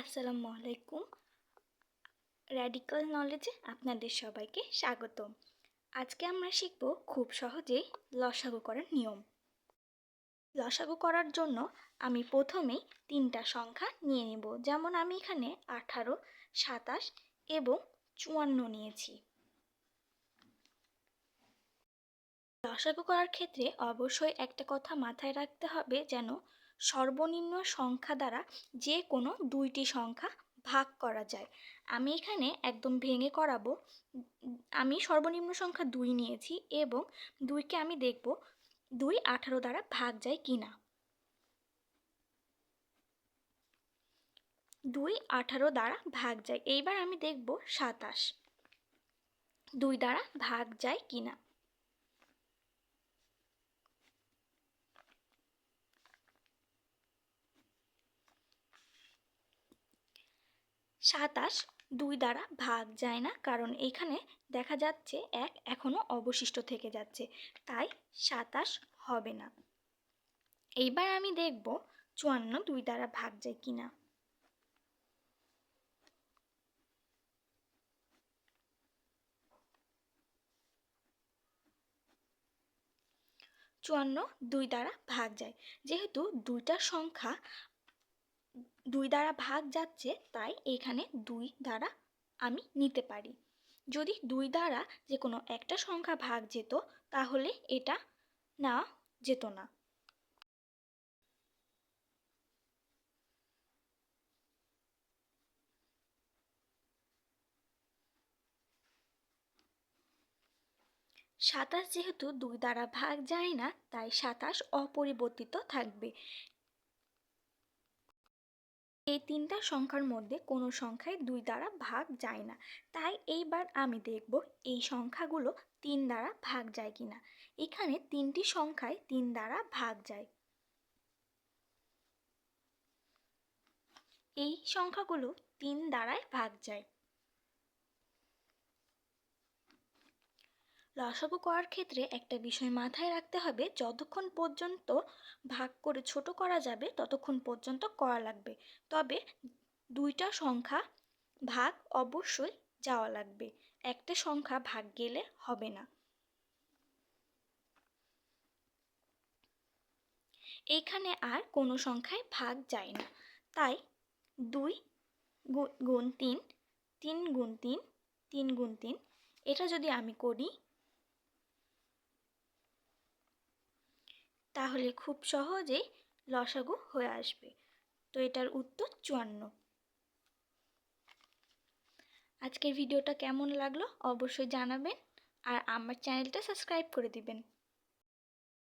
আসসালামু আলাইকুম। র্যাডিক্যাল নলেজে আপনাদের সবাইকে স্বাগতম। আজকে আমরা শিখব খুব সহজেই লসাগু করার নিয়ম। লসাগু করার জন্য আমি প্রথমেই তিনটা সংখ্যা নিয়ে নেব। যেমন আমি এখানে আঠারো, সাতাশ এবং চুয়ান্ন নিয়েছি। লসাগু করার ক্ষেত্রে অবশ্যই একটা কথা মাথায় রাখতে হবে যেন সর্বনিম্ন সংখ্যা দ্বারা যে কোনো দুইটি সংখ্যা ভাগ করা যায়। আমি এখানে একদম ভেঙে করাবো। আমি সর্বনিম্ন সংখ্যা দুই নিয়েছি এবং দুইকে আমি দেখব দুই আঠারো দ্বারা ভাগ যায় কি না। দুই আঠারো দ্বারা ভাগ যায়। এইবার আমি দেখব সাতাশ। দুই দ্বারা ভাগ যায় কি না। সাতাশ দুই দ্বারা ভাগ যায় না, কারণ এখানে দেখা যাচ্ছে এক এখনও অবশিষ্ট থেকে যাচ্ছে, তাই সাতাশ হবে না। এইবার আমি দেখব চুয়ান্ন দুই দ্বারা ভাগ যায় কি না চুয়ান্ন দুই দ্বারা ভাগ যায়, যেহেতু দুইটা সংখ্যা দুই দ্বারা ভাগ যাচ্ছে, তাই এখানে দুই দ্বারা আমি নিতে পারি। যদি দুই দ্বারা যে কোনো একটা সংখ্যা ভাগ যেত, তাহলে এটা না যেত না। সাতাশ যেহেতু দুই দ্বারা ভাগ যায় না, তাই সাতাশ অপরিবর্তিত থাকবে। এই তিনটা সংখ্যার মধ্যে কোনো সংখ্যায় দুই দ্বারা ভাগ যায় না। তাই এইবার আমি দেখব এই সংখ্যাগুলো তিন দ্বারা ভাগ যায় কি না। এখানে তিনটি সংখ্যায় তিন দ্বারা ভাগ যায়। এই সংখ্যাগুলো তিন দ্বারায় ভাগ যায়। লসাগু করার ক্ষেত্রে একটা বিষয় মাথায় রাখতে হবে, যতক্ষণ পর্যন্ত ভাগ করে ছোট করা যাবে, ততক্ষণ পর্যন্ত করা লাগবে। তবে দুইটা সংখ্যা ভাগ অবশ্যই যাওয়া লাগবে। একটা সংখ্যা ভাগ গেলে হবে না। এইখানে আর কোনো সংখ্যায় ভাগ যায় না। তাই দুই গুণ তিন তিন গুণ তিন তিন গুণ তিন, এটা যদি আমি করি তাহলে খুব সহজেই লসাগু হয়ে আসবে। তো এটার উত্তর চুয়ান্ন। আজকের ভিডিওটা কেমন লাগল অবশ্যই জানাবেন আর আমার চ্যানেলটা সাবস্ক্রাইব করে দিবেন।